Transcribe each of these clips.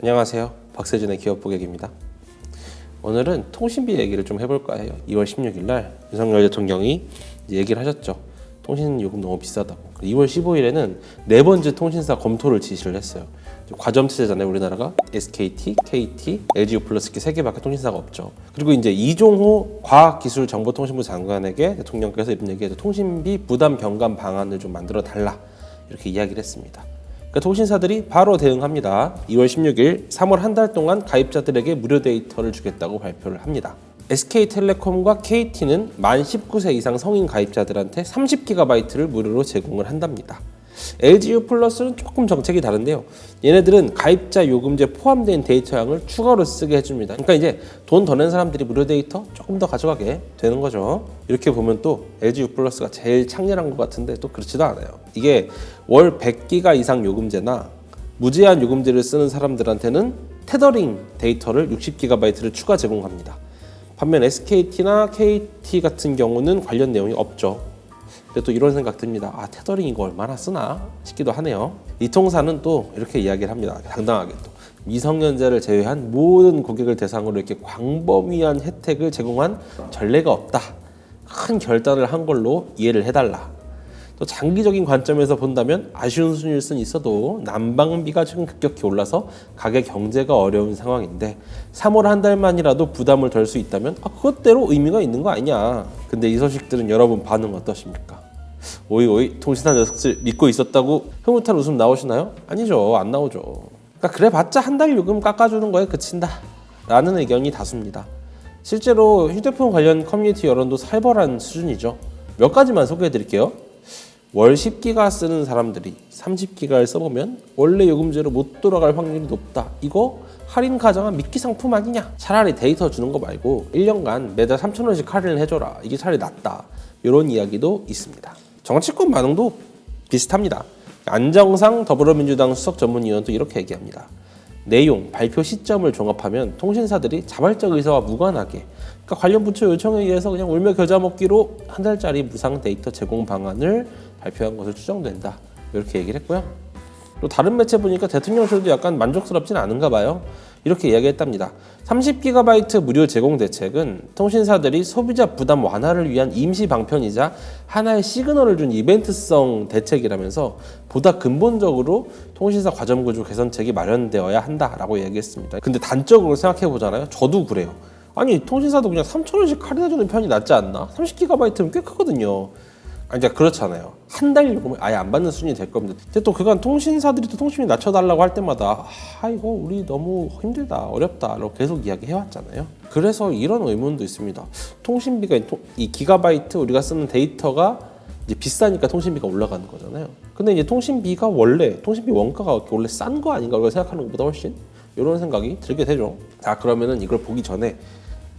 안녕하세요. 박세준의 기업 고객입니다. 오늘은 통신비 얘기를 좀 해볼까 해요. 2월 16일 날 윤석열 대통령이 얘기를 하셨죠. 통신 요금 너무 비싸다고. 2월 15일에는 네 번째 통신사 검토를 지시를 했어요. 과점 체제잖아요, 우리나라가. SKT, KT, LGU 플러스 이렇게 세 개밖에 통신사가 없죠. 그리고 이제 이종호 과학기술정보통신부 장관에게 대통령께서 이런 얘기해서 통신비 부담 경감 방안을 좀 만들어 달라 이렇게 이야기를 했습니다. 그 통신사들이 바로 대응합니다. 2월 16일 3월 한 달 동안 가입자들에게 무료 데이터를 주겠다고 발표를 합니다. SK텔레콤과 KT는 만 19세 이상 성인 가입자들한테 30GB를 무료로 제공을 한답니다. LGU 플러스는 조금 정책이 다른데요. 얘네들은 가입자 요금제 포함된 데이터량을 추가로 쓰게 해줍니다. 그러니까 이제 돈 더 낸 사람들이 무료 데이터 조금 더 가져가게 되는 거죠. 이렇게 보면 또 LGU 플러스가 제일 창렬한 것 같은데 또 그렇지도 않아요. 이게 월 100기가 이상 요금제나 무제한 요금제를 쓰는 사람들한테는 테더링 데이터를 60GB를 추가 제공합니다. 반면 SKT나 KT 같은 경우는 관련 내용이 없죠. 근데 또 이런 생각 듭니다. 아 테더링 이거 얼마나 쓰나 싶기도 하네요. 이 통사는 또 이렇게 이야기를 합니다. 당당하게 또 미성년자를 제외한 모든 고객을 대상으로 이렇게 광범위한 혜택을 제공한 전례가 없다. 큰 결단을 한 걸로 이해를 해달라. 또 장기적인 관점에서 본다면 아쉬운 순위일 수는 있어도 난방비가 지금 급격히 올라서 가게 경제가 어려운 상황인데 3월 한 달만이라도 부담을 덜 수 있다면 아, 그것대로 의미가 있는 거 아니냐. 근데 이 소식들은 여러분 반응 어떠십니까? 오이 오이 통신사 녀석들 믿고 있었다고 흐뭇한 웃음 나오시나요? 아니죠 안 나오죠. 그러니까 그래봤자 한 달 요금 깎아주는 거에 그친다 라는 의견이 다수입니다. 실제로 휴대폰 관련 커뮤니티 여론도 살벌한 수준이죠. 몇 가지만 소개해 드릴게요. 월 10기가 쓰는 사람들이 30기가를 써보면 원래 요금제로 못 돌아갈 확률이 높다. 이거 할인 가정한 미끼 상품 아니냐? 차라리 데이터 주는 거 말고 1년간 매달 3,000원씩 할인을 해줘라. 이게 차라리 낫다. 이런 이야기도 있습니다. 정치권 반응도 비슷합니다. 안정상 더불어민주당 수석 전문위원도 이렇게 얘기합니다. 내용, 발표 시점을 종합하면 통신사들이 자발적 의사와 무관하게 그러니까 관련 부처 요청에 의해서 그냥 울며 겨자 먹기로 한 달짜리 무상 데이터 제공 방안을 발표한 것으로 추정된다. 이렇게 얘기를 했고요. 또 다른 매체 보니까 대통령실도 약간 만족스럽진 않은가 봐요. 이렇게 이야기했답니다. 30GB 무료 제공 대책은 통신사들이 소비자 부담 완화를 위한 임시 방편이자 하나의 시그널을 준 이벤트성 대책이라면서 보다 근본적으로 통신사 과점 구조 개선책이 마련되어야 한다라고 얘기했습니다. 근데 단적으로 생각해 보잖아요. 저도 그래요. 아니 통신사도 그냥 3,000원씩 할인해 주는 편이 낫지 않나? 30GB면 꽤 크거든요. 아니, 그러니까 그렇잖아요. 한 달 요금을 아예 안 받는 수준이 될 겁니다. 근데 또 그간 통신사들이 또 통신비 낮춰달라고 할 때마다 아 이거 우리 너무 힘들다 어렵다라고 계속 이야기해왔잖아요. 그래서 이런 의문도 있습니다. 통신비가 이 기가바이트 우리가 쓰는 데이터가 이제 비싸니까 통신비가 올라가는 거잖아요. 근데 이제 통신비가 원래 통신비 원가가 원래 싼 거 아닌가 우리가 생각하는 것보다 훨씬 이런 생각이 들게 되죠. 자 그러면은 이걸 보기 전에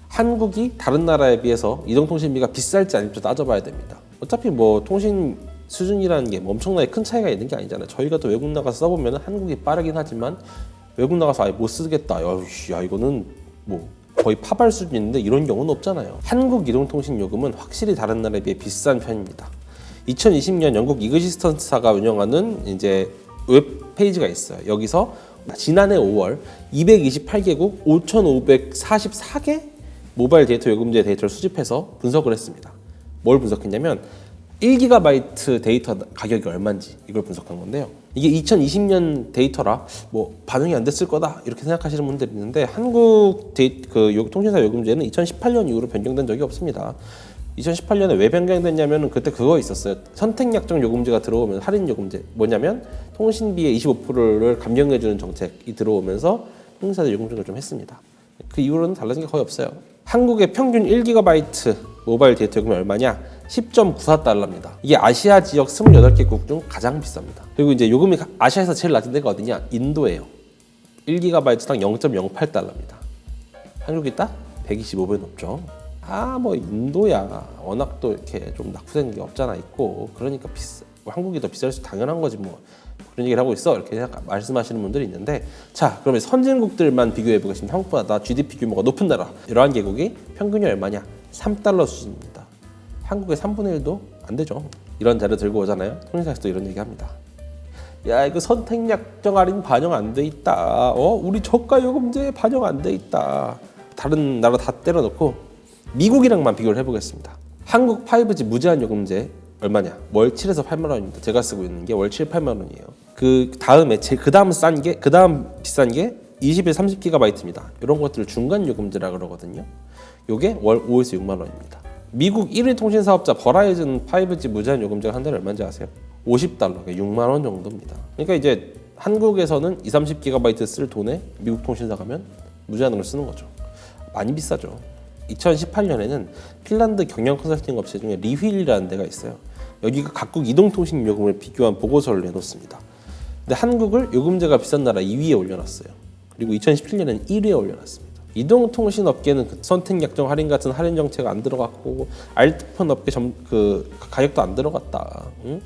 한국이 다른 나라에 비해서 이동통신비가 비쌀지 아닐지 따져봐야 됩니다. 어차피 뭐 통신 수준이라는 게 뭐 엄청나게 큰 차이가 있는 게 아니잖아요. 저희가 또 외국 나가서 써보면 한국이 빠르긴 하지만 외국 나가서 아예 못 쓰겠다. 야 이거는 뭐 거의 파발 수준인데 이런 경우는 없잖아요. 한국 이동통신 요금은 확실히 다른 나라에 비해 비싼 편입니다. 2020년 영국 이그시스턴스사가 운영하는 이제 웹 페이지가 있어요. 여기서 지난해 5월 228개국 5,544개 모바일 데이터 요금제 데이터를 수집해서 분석을 했습니다. 뭘 분석했냐면 1GB 데이터 가격이 얼마인지 이걸 분석한 건데요. 이게 2020년 데이터라 뭐 반영이 안 됐을 거다 이렇게 생각하시는 분들이 있는데 한국 데이, 그 요- 통신사 요금제는 2018년 이후로 변경된 적이 없습니다. 2018년에 왜 변경됐냐면 그때 그거 있었어요. 선택 약정 요금제가 들어오면 할인 요금제 뭐냐면 통신비의 25%를 감경해주는 정책이 들어오면서 통신사들 요금 조정을 좀 했습니다. 그 이후로는 달라진 게 거의 없어요. 한국의 평균 1GB 모바일 데이터 요금이 얼마냐? 10.94달러입니다. 이게 아시아 지역 28개국 중 가장 비쌉니다. 그리고 이제 요금이 아시아에서 제일 낮은 데가 어디냐? 인도예요. 1GB당 0.08달러입니다. 한국이 딱 125배 높죠. 아, 뭐 인도야. 워낙 또 이렇게 좀 낙후된 게 없잖아 있고. 그러니까 비싸. 뭐 한국이 더 비쌀 수 당연한 거지 뭐. 그런 얘기를 하고 있어. 이렇게 생각, 말씀하시는 분들이 있는데 자, 그러면 선진국들만 비교해 보겠습니다. 한국보다 GDP 규모가 높은 나라. 이러한 개국이 평균이 얼마냐? 3달러 수준입니다. 한국의 3분의 1도 안 되죠. 이런 자료 들고 오잖아요. 통신사에서도 이런 얘기합니다. 야 이거 선택약정 할인 반영 안 돼 있다. 어 우리 저가 요금제 반영 안 돼 있다. 다른 나라 다 때려놓고 미국이랑만 비교를 해보겠습니다. 한국 5G 무제한 요금제 얼마냐? 월 7에서 8만 원입니다. 제가 쓰고 있는 게 월 7, 8만 원이에요. 그 다음에 제그 다음 싼 게 그 다음 비싼 게 20에 30기가바이트입니다. 이런 것들을 중간 요금제라 그러거든요. 요게 월 5에서 6만 원입니다. 미국 1위 통신 사업자 버라이즌 5G 무제한 요금제가 한 달에 얼마인지 아세요? 50달러, 6만 원 정도입니다. 그러니까 이제 한국에서는 2, 30기가바이트 쓸 돈에 미국 통신사 가면 무제한으로 쓰는 거죠. 많이 비싸죠. 2018년에는 핀란드 경영 컨설팅 업체 중에 리휠이라는 데가 있어요. 여기가 각국 이동통신 요금을 비교한 보고서를 내놓습니다. 근데 한국을 요금제가 비싼 나라 2위에 올려놨어요. 그리고 2017년에는 1위에 올려놨습니다. 이동통신 업계는 그 선택 약정 할인 같은 할인 정책 안 들어갔고 알트폰 업계 점, 그 가격도 안 들어갔다. 응?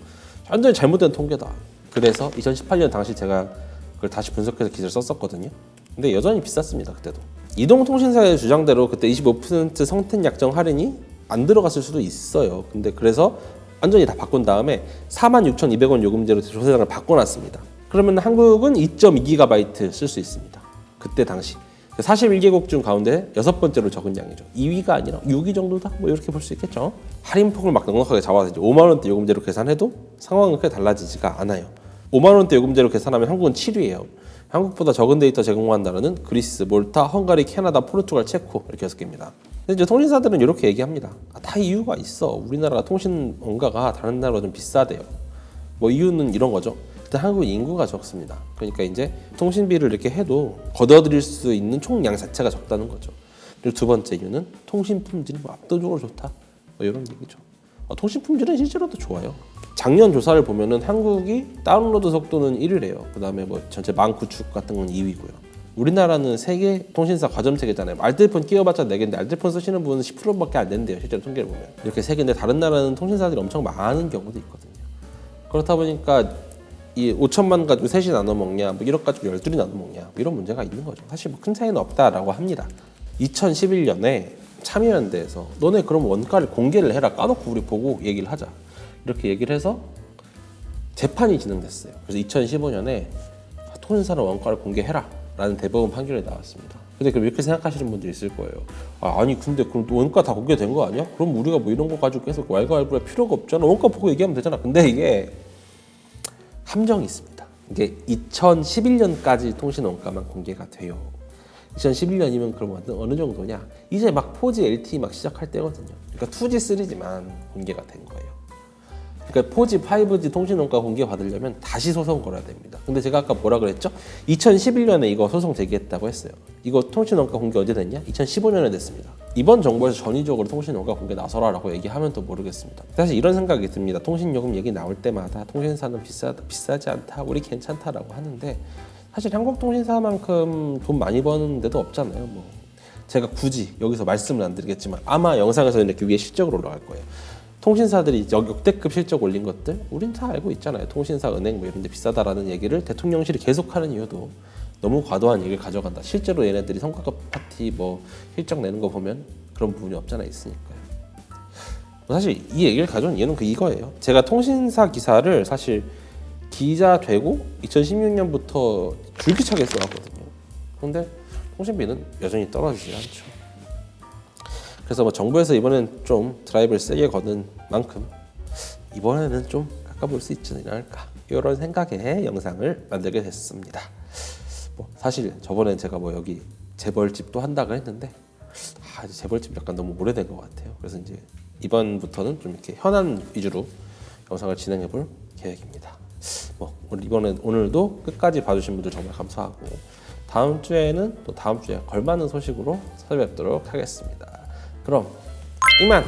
완전히 잘못된 통계다. 그래서 2018년 당시 제가 그걸 다시 분석해서 기사를 썼었거든요. 근데 여전히 비쌌습니다 그때도. 이동통신사의 주장대로 그때 25% 선택 약정 할인이 안 들어갔을 수도 있어요. 근데 그래서 완전히 다 바꾼 다음에 46,200원 요금제로 조세장을 바꿔놨습니다. 그러면 한국은 2.2GB 쓸 수 있습니다. 그때 당시 41개국 중 가운데 여섯 번째로 적은 양이죠. 2위가 아니라 6위 정도다. 뭐 이렇게 볼 수 있겠죠. 할인폭을 막 넉넉하게 잡아서 이제 5만 원대 요금제로 계산해도 상황은 크게 달라지지가 않아요. 5만 원대 요금제로 계산하면 한국은 7위예요. 한국보다 적은 데이터 제공한 나라는 그리스, 몰타, 헝가리, 캐나다, 포르투갈, 체코 이렇게 여섯 개입니다. 근데 이제 통신사들은 이렇게 얘기합니다. 아, 다 이유가 있어. 우리나라가 통신 원가가 다른 나라보다 좀 비싸대요. 뭐 이유는 이런 거죠. 일단 한국 인구가 적습니다. 그러니까 이제 통신비를 이렇게 해도 걷어들일 수 있는 총량 자체가 적다는 거죠. 그리고 두 번째 이유는 통신 품질이 뭐 압도적으로 좋다. 뭐 이런 얘기죠. 어, 통신 품질은 실제로도 좋아요. 작년 조사를 보면은 한국이 다운로드 속도는 1위래요. 그다음에 뭐 전체 망 구축 같은 건 2위고요. 우리나라는 세계 통신사 과점 세계잖아요. 알뜰폰 끼워봤자 4개인데 알뜰폰 쓰시는 분은 10%밖에 안 된대요. 실제로 통계를 보면. 이렇게 세 개인데 다른 나라는 통신사들이 엄청 많은 경우도 있거든요. 그렇다 보니까 이 5천만 가지고 셋이 나눠 먹냐, 뭐 1억 가지고 열둘이 나눠 먹냐, 뭐 이런 문제가 있는 거죠. 사실 뭐 큰 차이는 없다라고 합니다. 2011년에 참여연대에서 너네 그럼 원가를 공개를 해라 까놓고 우리 보고 얘기를 하자 이렇게 얘기를 해서 재판이 진행됐어요. 그래서 2015년에 통신사는 원가를 공개해라 라는 대법원 판결이 나왔습니다. 근데 그럼 이렇게 생각하시는 분들이 있을 거예요. 아, 아니 근데 그럼 원가 다 공개된 거 아니야? 그럼 우리가 뭐 이런 거 가지고 계속 왈가왈부할 필요가 없잖아. 원가 보고 얘기하면 되잖아. 근데 이게 함정이 있습니다. 이게 2011년까지 통신 원가만 공개가 돼요. 2011년이면 그럼 어느- 어느 정도냐? 이제 막 4G, LTE 막 시작할 때거든요. 그러니까 2G, 3G만 공개가 된 거예요. 그러니까 4G, 5G 통신 원가 공개 받으려면 다시 소송 걸어야 됩니다. 근데 제가 아까 뭐라 그랬죠? 2011년에 이거 소송 제기했다고 했어요. 이거 통신 원가 공개 언제 됐냐? 2015년에 됐습니다. 이번 정부에서 전위적으로 통신 원가 공개 나서라라고 얘기하면 또 모르겠습니다. 사실 이런 생각이 듭니다. 통신 요금 얘기 나올 때마다 통신사는 비싸 비싸지 않다, 우리 괜찮다라고 하는데 사실 한국 통신사만큼 돈 많이 버는 데도 없잖아요. 뭐 제가 굳이 여기서 말씀을 안 드리겠지만 아마 영상에서 이렇게 위에 실적으로 올라갈 거예요. 통신사들이 역- 역대급 실적 올린 것들 우린 다 알고 있잖아요. 통신사, 은행 뭐 이런 데 비싸다라는 얘기를 대통령실이 계속하는 이유도 너무 과도한 얘기를 가져간다. 실제로 얘네들이 성과급 파티 뭐 실적 내는 거 보면 그런 부분이 없잖아 있으니까요. 뭐 사실 이 얘기를 가져온 이유는 그 이거예요. 제가 통신사 기사를 사실 기자 되고 2016년부터 줄기차게 써왔거든요. 근데 통신비는 여전히 떨어지지 않죠. 그래서 뭐 정부에서 이번엔 좀 드라이브를 세게 거는 만큼 이번에는 좀 깎아볼 수 있지 않을까 이런 생각에 영상을 만들게 됐습니다. 뭐 사실 저번에 제가 뭐 여기 재벌집도 한다고 했는데 아 재벌집 약간 너무 오래된 것 같아요. 그래서 이제 이번부터는 좀 이렇게 현안 위주로 영상을 진행해 볼 계획입니다. 뭐 오늘 이번엔 오늘도 끝까지 봐주신 분들 정말 감사하고 다음 주에는 또 다음 주에 걸맞는 소식으로 찾아뵙도록 하겠습니다. 그럼 이만.